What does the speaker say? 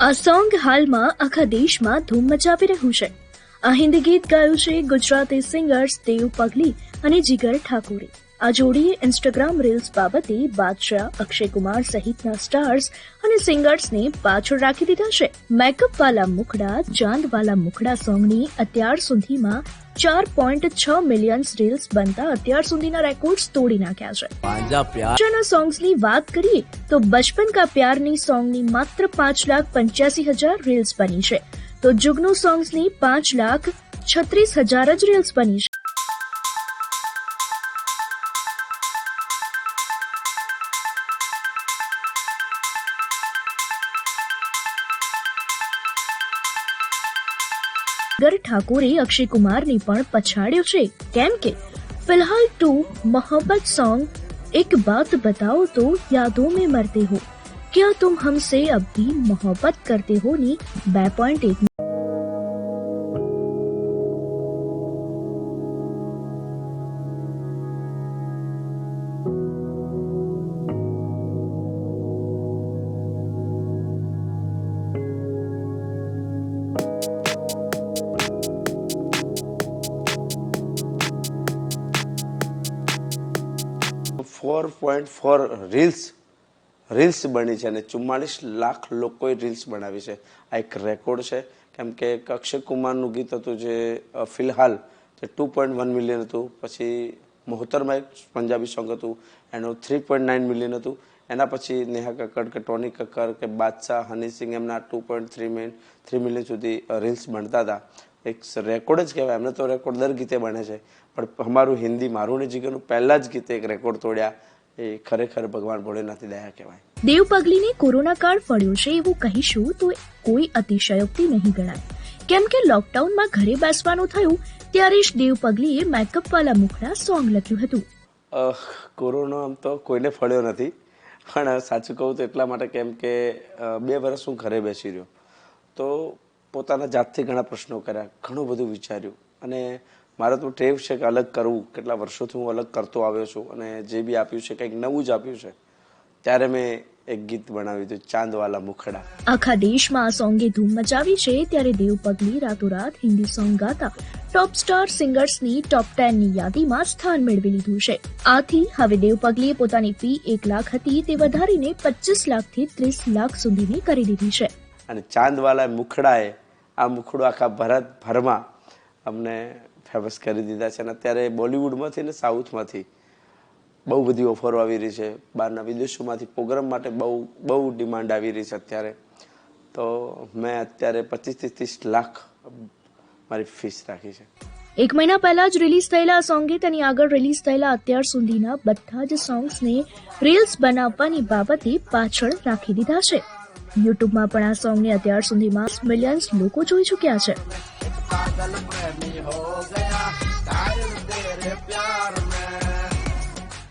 આ સોંગ હાલમાં આખા દેશમાં ધૂમ મચાવી રહ્યું છે. આ હિન્દી ગીત ગાયું છે ગુજરાતી સિંગર્સ દેવ પગલી અને જીગર ઠાકોરે. આ જોડીએ ઇન્સ્ટાગ્રામ રીલ્સ બાબતે બાદશાહ અક્ષય કુમાર સહિતના સ્ટાર્સ અને સિંગર્સને પાછળ રાખી દીધા છે. મેકઅપ વાલા મુખડા ચાંદ વાલા મુખડા સોંગની અત્યાર સુધીમાં ચાર પોઈન્ટ છ મિલિયન રીલ્સ બનતા અત્યાર સુધીના રેકોર્ડ તોડી નાખ્યા છે. બાદશાહના સોંગ્સની વાત કરીએ તો બચપન કા પ્યારની સોંગની માત્ર પાંચ લાખ પંચ્યાસી હજાર રીલ્સ બની છે. તો જુગનુ સોંગ્સની પાંચ લાખ છત્રીસ હજાર જ રીલ્સ બની છે. ગર ઠાકોરે અક્ષય કુમારને પણ પછાડ્યો છે કેમ કે ફિલહાલ ટુ મોહબ્બત સોંગ એક બાત બતાઓ તો યાદો મેં મરતે હો ક્યા તુમ હમસે અબ ભી મોહબ્બત કરતે હો ની 2.1 four point four reels reels બની છે અને ચુમ્માળીસ લાખ લોકોએ રીલ્સ બનાવી છે. આ એક રેકોર્ડ છે. કેમ કે અક્ષય કુમારનું ગીત હતું જે ફિલહાલ તે ટુ પોઈન્ટ વન મિલિયન હતું. પછી મોહતરમાં એક પંજાબી સોંગ હતું, એનું થ્રી પોઈન્ટ નાઇન મિલિયન હતું. એના પછી નેહા કક્કડ કે ટોની કક્કર કે બાદશાહ, હની સિંહ એમના two point three million three million સુધી રીલ્સ બનતા હતા. એક રેકોર્ડ જ કહેવાય. એમને તો રેકોર્ડ દર ગીતે બને છે. પણ અમારું હિન્દી મારું ને જીગરનું પહેલા જ ગીતે એક રેકોર્ડ તોડ્યા એ ખરેખર ભગવાન ભોળેનાથની દયા કહેવાય. દેવ પગલીને કોરોના કાળ ફળ્યો છે એવું કહીશું તો કોઈ અતિશયોક્તિ નહીં ગણાય. કેમ કે લોકડાઉનમાં ઘરે બેસવાનું થયું ત્યારે જ દેવ પગલીએ મેકઅપ વાલા મુખડા સોંગ લખ્યું હતું. કોરોના આમ તો કોઈને ફળ્યો નથી. પણ સાચું કહું તો એટલા માટે કેમ કે બે વર્ષ હું ઘરે બેસી રહ્યો. તો પોતાના જાતથી ઘણા પ્રશ્નો કર્યા, ઘણું બધું વિચાર્યું. અને મારે તો ટેવ છે કે અલગ કરવું. કેટલા વર્ષોથી હું અલગ કરતો આવ્યો છું અને જે બી આપ્યું છે, કંઈક નવું જ આપ્યું છે, ત્યારે મેં એક ગીત બનાવ્યું હતું, ચાંદવાલા મુખડા. આખા દેશમાં આ સોંગે ધૂમ મચાવી છે, ત્યારે દેવ પગલી રાતોરાત હિન્દી સોંગ ગાતા ટોપ સ્ટાર સિંગર્સની ટોપ ટેનની યાદીમાં સ્થાન મેળવી લીધું છે. આથી હવે દેવ પગલીએ પોતાની ફી એક લાખ હતી, તે વધારીને પચીસ લાખથી ત્રીસ લાખ સુધીની કરી દીધી છે. અને ચાંદવાલા મુખડાએ આ મુખડું આખા ભારતભરમાં અમને ફેમસ કરી દીધા છે. અને અત્યારે બોલિવૂડમાંથી ને સાઉથમાંથી બહુ બધી ઓફરો આવી રહી છે. બહારના વિદેશોમાંથી પ્રોગ્રામ માટે બહુ બહુ ડિમાન્ડ આવી રહી છે અત્યારે. તો મેં અત્યારે પચીસથી ત્રીસ લાખ મારી ફીસ રાખી છે. એક મહિના પહેલા જ રિલીઝ થયેલા સોંગે તેની આગળ રિલીઝ થયેલા અત્યાર સુધીના બધા જ સોંગ્સને રીલ્સ બનાવવાની બાબતે પાછળ રાખી દીધા છે. યુટ્યુબમાં પણ આ સોંગને અત્યાર સુધીમાં મિલિયન્સ લોકો જોઈ ચુક્યા છે. પાગલ પ્રેમી હો ગયા, તારે તેરે પ્યાર મેં.